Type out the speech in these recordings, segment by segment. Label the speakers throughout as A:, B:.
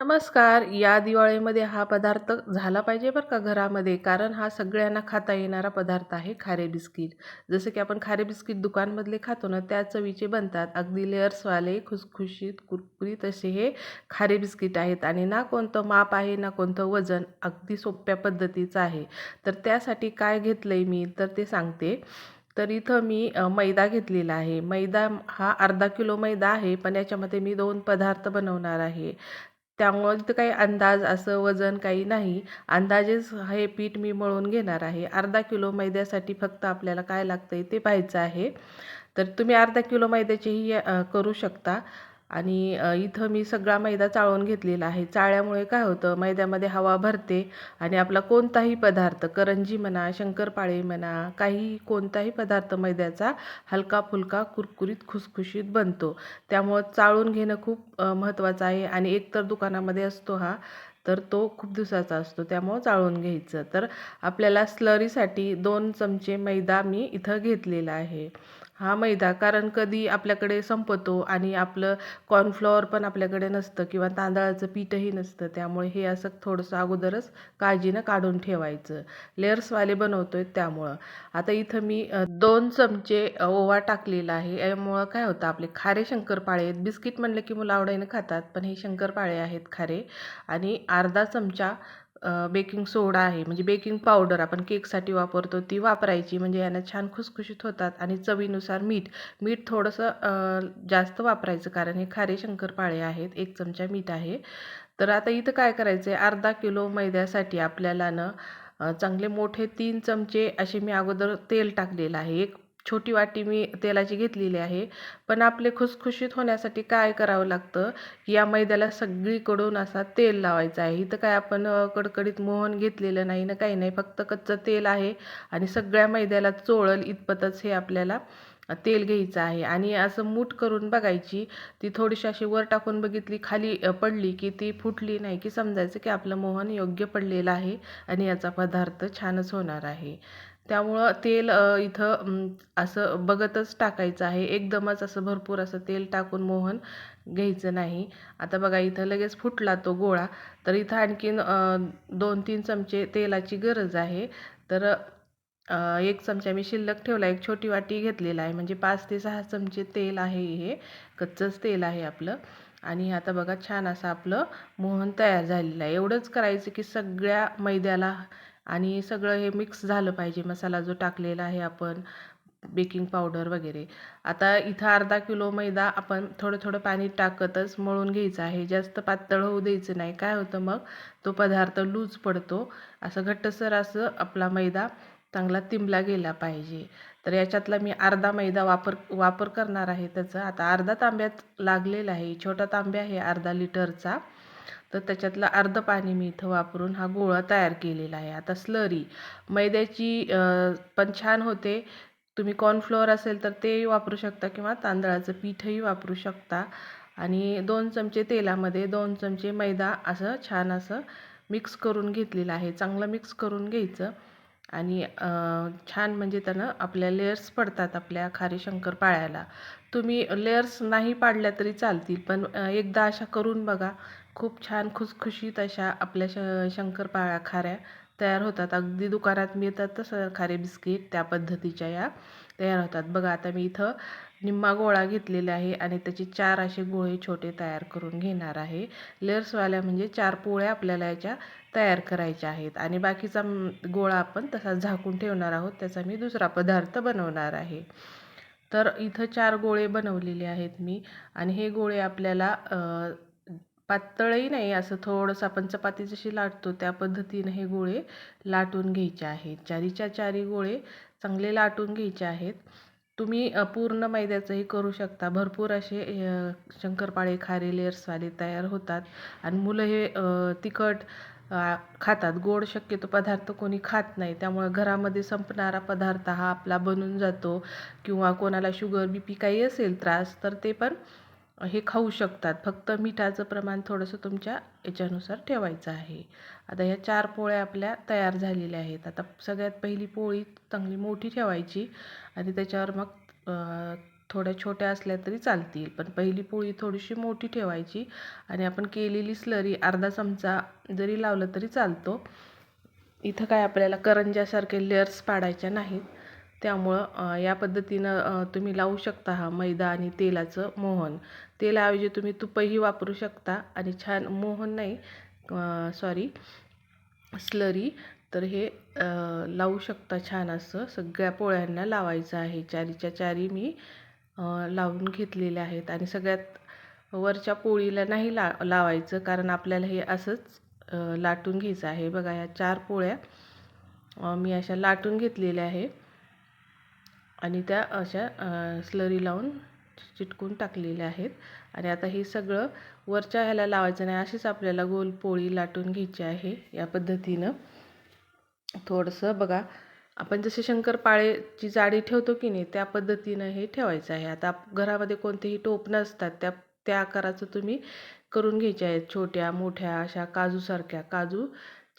A: नमस्कार. या दिवाळीमध्ये हा पदार्थ झाला पाहिजे बरं का घरामध्ये कारण हा सगळ्यांना खाता येणारा पदार्थ आहे खारे बिस्किट. जसं की आपण खारे बिस्किट दुकानमधले खातो ना त्या चवीचे बनतात. अगदी लेअर्सवाले खुसखुशीत कुरकुरीत असे हे खारे बिस्किट आहेत. आणि ना कोणतं माप आहे ना कोणतं वजन अगदी सोप्या पद्धतीचं आहे. तर त्यासाठी काय घेतलं आहे मी तर ते सांगते. तर इथं मी मैदा घेतलेला आहे. मैदा हा अर्धा किलो मैदा आहे पण याच्यामध्ये मी दोन पदार्थ बनवणार आहे. त्यामुळं तिथं काही अंदाज असं वजन काही नाही. अंदाजेच हे पीठ मी मळून घेणार आहे. अर्धा किलो मैद्यासाठी फक्त आपल्याला काय लागतं आहे ते पाहायचं आहे. तर तुम्ही अर्धा किलो मैद्याचेही करू शकता. आणि इथं मी सगळा मैदा चाळून घेतलेला आहे. चाळ्यामुळे काय होतं मैद्यामध्ये हवा भरते आणि आपला कोणताही पदार्थ करंजी म्हणा शंकरपाळे म्हणा काही कोणताही पदार्थ मैद्याचा हलका फुलका कुरकुरीत खुसखुशीत बनतो. त्यामुळं चाळून घेणं खूप महत्त्वाचं आहे आणि एकतर दुकानामध्ये असतो हा तर तो खूप दिवसाचा असतो. त्यामुळं चाळून घ्यायचं. तर आपल्याला स्लरीसाठी दोन चमचे मैदा मी इथं घेतलेला आहे. हा मैदा कारण कधी आपल्याकडे संपतो आणि आपलं कॉर्नफ्लॉवर पण आपल्याकडे नसतं किंवा तांदळाचं पीठही नसतं त्यामुळे हे असं थोडंसं अगोदरच काळजीनं काढून ठेवायचं. लेअर्सवाले बनवतो आहे त्यामुळं. आता इथं मी दोन चमचे ओवा टाकलेला आहे. यामुळं काय होतं आपले खारे शंकरपाळे आहेत. बिस्किट म्हणलं की मुलं आवडीनं खातात पण हे शंकरपाळे आहेत खारे. आणि अर्धा चमचा बेकिंग सोडा आहे. म्हणजे बेकिंग पावडर आपण केकसाठी वापरतो ती वापरायची. म्हणजे यानं छान खुसखुशीत होतात आणि चवीनुसार मीठ. मीठ थोडंसं जास्त वापरायचं कारण हे खारे शंकरपाळे आहेत. एक चमचा मीठ आहे. तर आता इथं काय करायचं आहे अर्धा किलो मैद्यासाठी आपल्याला ना चांगले मोठे तीन चमचे असे मी अगोदर तेल टाकलेलं आहे. एक छोटी वाटी मी तेलाची घेतलेली आहे. पण आपले खुसखुशीत होण्यासाठी काय करावं लागतं? की या मैद्याला सगळीकडून असा तेल लावायचा आहे. इथं काय आपण कडकडीत मोहन घेतलेलं नाही ना काही नाही. फक्त कच्चं तेल आहे आणि सगळ्या मैद्याला चोळल इतपतच हे आपल्याला तेल घ्यायचं आहे. आणि असं मूठ करून बघायची ती थोडीशी अशी वर टाकून बघितली खाली पडली की ती फुटली नाही की समजायचं की आपलं मोहन योग्य पडलेलं आहे आणि याचा पदार्थ छानच होणार आहे. त्यामुळं तेल इथं असं बघतच टाकायचं आहे. एकदमच असं भरपूर असं तेल टाकून मोहन घ्यायचं नाही. आता बघा इथं लगेच फुटला तो गोळा. तर इथं आणखीन दोन तीन चमचे तेलाची गरज आहे. तर एक चमचा मी शिल्लक ठेवला. एक छोटी वाटी घेतलेला आहे. म्हणजे पाच ते सहा चमचे तेल आहे हे. कच्चंच तेल आहे आपलं. आणि आता बघा छान असं आपलं मोहन तयार झालेलं आहे. एवढंच करायचं की सगळ्या मैद्याला आणि सगळं हे मिक्स झालं पाहिजे. मसाला जो टाकलेला आहे आपण बेकिंग पावडर वगैरे. आता इथं अर्धा किलो मैदा आपण थोडं थोडं पाणी टाकतच मळून घ्यायचं आहे. जास्त पातळ होऊ द्यायचं नाही. काय होतं मग? तो पदार्थ लूज पडतो. असं घट्टसर असं आपला मैदा चांगला तिंबला गेला पाहिजे. तर याच्यातला मी अर्धा मैदा वापर वापर करणार आहे त्याचा. आता अर्धा तांब्यात लागलेला आहे. छोटा तांब्या आहे अर्धा लिटरचा. तर त्याच्यातलं अर्धं पाणी मी इथं वापरून हा गोळा तयार केलेला आहे. आता स्लरी मैद्याची पण छान होते. तुम्ही कॉर्नफ्लोअर असेल तर तेही वापरू शकता किंवा तांदळाचं पीठही वापरू शकता. आणि दोन चमचे तेलामध्ये दोन चमचे मैदा असं छान असं मिक्स करून घेतलेलं आहे. चांगलं मिक्स करून घ्यायचं. आणि छान म्हणजे त्यानं आपल्या लेयर्स पडतात आपल्या खारी शंकर पाळ्याला. तुम्ही लेयर्स नाही पाडल्या तरी चालतील पण एकदा अशा करून बघा. खूप छान खुसखुशीत अशा आपल्या श शंकरपाळ्या खाऱ्या तयार होतात. अगदी दुकानात मिळतात तसं खारे बिस्किट त्या पद्धतीच्या या तयार होतात. बघा आता मी इथं निम्मा गोळा घेतलेला आहे आणि त्याचे चार असे गोळे छोटे तयार करून घेणार आहे. लेअर्सवाल्या म्हणजे चार पोळ्या आपल्याला याच्या तयार करायच्या आहेत. आणि बाकीचा गोळा आपण तसा झाकून ठेवणार आहोत. त्याचा मी दुसरा पदार्थ बनवणार आहे. तर इथं चार गोळे बनवलेले आहेत मी. आणि हे गोळे आपल्याला पातळही नाही असं थोडंसं आपण चपाती जशी लाटतो त्या पद्धतीनं हे गोळे लाटून घ्यायचे आहेत. चारीच्या चारी गोळे चांगले लाटून घ्यायचे आहेत. तुम्ही पूर्ण मैद्याचंही करू शकता. भरपूर असे शंकरपाळे खारे लेअर्सवाले तयार होतात. आणि मुलं हे तिखट खातात. गोड शक्यतो पदार्थ कोणी खात नाही. त्यामुळे घरामध्ये संपणारा पदार्थ हा आपला बनून जातो. किंवा कोणाला शुगर बी पी काही असेल त्रास तर ते पण हे खाऊ शकतात. फक्त मिठाचं प्रमाण थोडंसं तुमच्या याच्यानुसार ठेवायचं आहे. आता ह्या चार पोळ्या आपल्या तयार झालेल्या आहेत. आता सगळ्यात पहिली पोळी चांगली मोठी ठेवायची आणि त्याच्यावर मग थोड्या छोट्या असल्या तरी चालतील. पण पहिली पोळी थोडीशी मोठी ठेवायची आणि आपण केलेली स्लरी अर्धा चमचा जरी लावलं तरी चालतो. इथं काय आपल्याला करंजासारखे लेअर्स पाडायच्या नाहीत. त्यामुळं या पद्धतीनं तुम्ही लावू शकता हा मैदा आणि तेलाचं मोहन. तेलाऐवजी तुम्ही तुपही वापरू शकता आणि छान मोहन नाही सॉरी स्लरी तर हे लावू शकता छान असं. सगळ्या पोळ्यांना लावायचं आहे. चारीच्या चारी मी लावून घेतलेल्या आहेत आणि सगळ्यात वरच्या पोळीला नाही ला लावायचं कारण आपल्याला हे असंच लाटून घ्यायचं आहे. बघा या चार पोळ्या मी अशा लाटून घेतलेल्या आहे. आणि त्या अशा स्लरी लावून चिटकून टाकलेल्या आहेत. आणि आता हे सगळं वरच्या ह्याला लावायचं नाही. अशीच आपल्याला गोल पोळी लाटून घ्यायची आहे या पद्धतीनं. थोडंसं बघा आपण जसे शंकरपाळेची जाडी ठेवतो की नाही त्या पद्धतीनं हे ठेवायचं आहे. आता घरामध्ये कोणतेही टोप नसतात त्या त्या आकाराचं तुम्ही करून घ्यायचे आहेत. छोट्या मोठ्या अशा काजूसारख्या काजू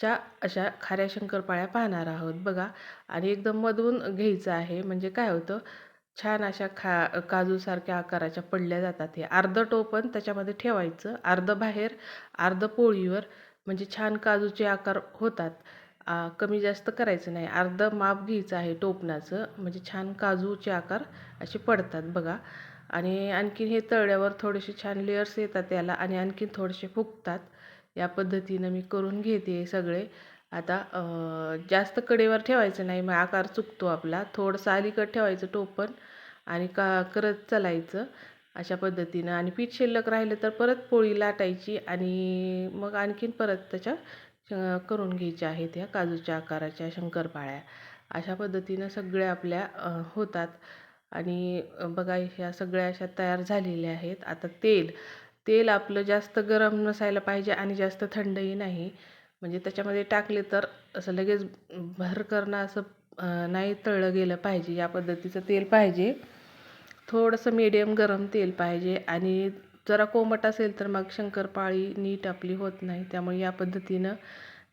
A: च्या अशा खाऱ्या शंकरपाळ्या पाहणार आहोत. बघा आणि एकदम मधून घ्यायचं आहे. म्हणजे काय होतं छान अशा खा काजूसारख्या आकाराच्या पडल्या जातात हे. अर्धं टोपण त्याच्यामध्ये ठेवायचं. अर्धं बाहेर अर्धं पोळीवर. म्हणजे छान काजूचे आकार होतात. आ, कमी जास्त करायचं नाही. अर्धं माप घ्यायचं आहे टोपणाचं. म्हणजे छान काजूचे आकार असे पडतात बघा. आणि आणखीन हे तळ्यावर थोडेसे छान लेअर्स येतात त्याला आणि आणखीन थोडेसे फुगतात. या पद्धतीनं मी करून घेते सगळे. आता जास्त कडेवर ठेवायचं नाही मग आकार चुकतो आपला. थोडंसं अलीकट ठेवायचं टोपण आणि का करत चालायचं अशा पद्धतीनं. आणि पीठ शिल्लक राहिलं तर परत पोळी लाटायची आणि मग आणखीन परत त्याच्या करून घ्यायच्या आहेत ह्या काजूच्या आकाराच्या शंकरपाळ्या. अशा पद्धतीनं सगळ्या आपल्या होतात. आणि बघा ह्या सगळ्या अशा तयार झालेल्या आहेत. आता तेल. तेल आपलं जास्त गरम नसायला पाहिजे आणि जास्त थंडही नाही. म्हणजे त्याच्यामध्ये टाकले तर असं लगेच भर करणं असं नाही तळलं गेलं पाहिजे. या पद्धतीचं तेल पाहिजे. थोडंसं मीडियम गरम तेल पाहिजे आणि जरा कोमट असेल तर मग शंकरपाळी नीट आपली होत नाही. त्यामुळे या पद्धतीनं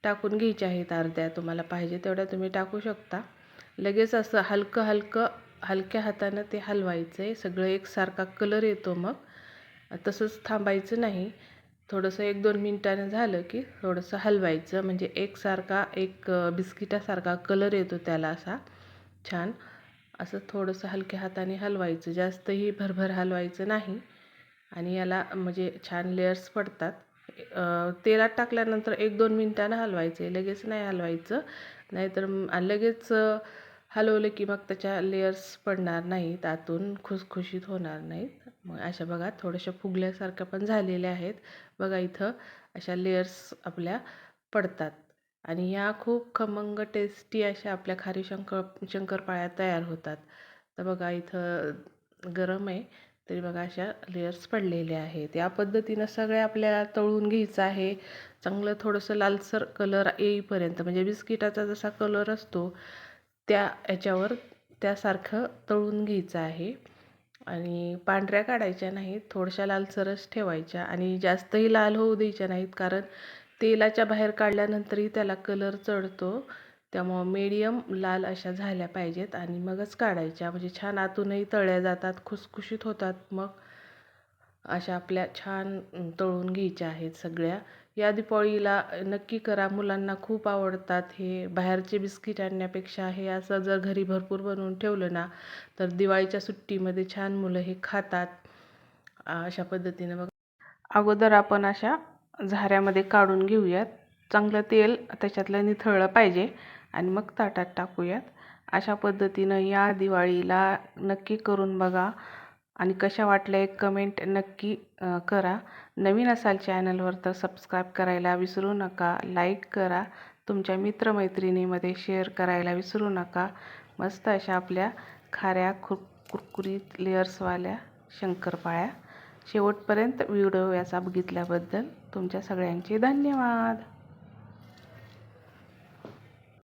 A: टाकून घ्यायच्या आहेत अर्ध्या. तुम्हाला पाहिजे तेवढ्या तुम्ही टाकू शकता. लगेच असं हलकं हलकं हलक्या हातानं ते हलवायचं आहे सगळं एकसारखा कलर येतो मग. तसंच थांबायचं नाही. थोडंसं एक दोन मिनटानं झालं की थोडंसं हलवायचं. म्हणजे एकसारखा एक बिस्किटासारखा कलर येतो त्याला असा. छान. असं थोडंसं हलक्या हाताने हलवायचं. जास्तही भरभर हलवायचं नाही. आणि याला म्हणजे छान लेअर्स पडतात. तेलात टाकल्यानंतर एक दोन मिनटानं हलवायचे. लगेच नाही हलवायचं. नाहीतर लगेच हलवलं की मग त्याच्या लेअर्स पडणार नाहीत. आतून खुसखुशीत होणार नाहीत. मग अशा बघा थोड्याशा फुगल्यासारख्या पण झालेल्या आहेत. बघा इथं अशा लेयर्स आपल्या पडतात. आणि ह्या खूप खमंग टेस्टी अशा आपल्या खारी शंकर शंकरपाळ्या तयार होतात. तर बघा इथं गरम आहे तरी बघा अशा लेयर्स पडलेले आहेत. या पद्धतीनं सगळ्या आपल्याला तळून घ्यायचं आहे. चांगलं थोडंसं लालसर कलर येईपर्यंत म्हणजे बिस्किटाचा जसा कलर असतो त्या याच्यावर त्यासारखं तळून घ्यायचं आहे. आणि पांढऱ्या काढायच्या नाहीत थोडशा लालसरच ठेवायच्या आणि जास्तही लाल होऊ द्यायच्या नाहीत कारण तेलाच्या बाहेर काढल्यानंतरही त्याला कलर चढतो. त्यामुळं मीडियम लाल अशा झाल्या पाहिजेत आणि मगच काढायच्या. म्हणजे छान आतूनही तळल्या जातात खुसखुशीत होतात मग. अशा आपल्या छान तळून घ्यायच्या आहेत सगळ्या. या दिपाळीला नक्की करा. मुलांना खूप आवडतात हे. बाहेरचे बिस्किट आणण्यापेक्षा हे असं जर घरी भरपूर बनवून ठेवलं ना तर दिवाळीच्या सुट्टीमध्ये छान मुलं हे खातात. अशा पद्धतीनं बघ. अगोदर आपण अशा झाऱ्यामध्ये काढून घेऊयात. चांगलं तेल त्याच्यातलं निथळलं पाहिजे आणि मग ताटात टाकूयात. अशा पद्धतीनं या दिवाळीला नक्की करून बघा. आणि कशा वाटल्या एक कमेंट नक्की करा. नवीन असाल चॅनलवर तर सबस्क्राईब करायला विसरू नका. लाईक करा. तुमच्या मित्रमैत्रिणीमध्ये शेअर करायला विसरू नका. मस्त अशा आपल्या खाऱ्या खुर कुरकुरीत लेअर्सवाल्या शंकरपाळ्या. शेवटपर्यंत व्हिडिओ याचा बघितल्याबद्दल तुमच्या सगळ्यांचे धन्यवाद.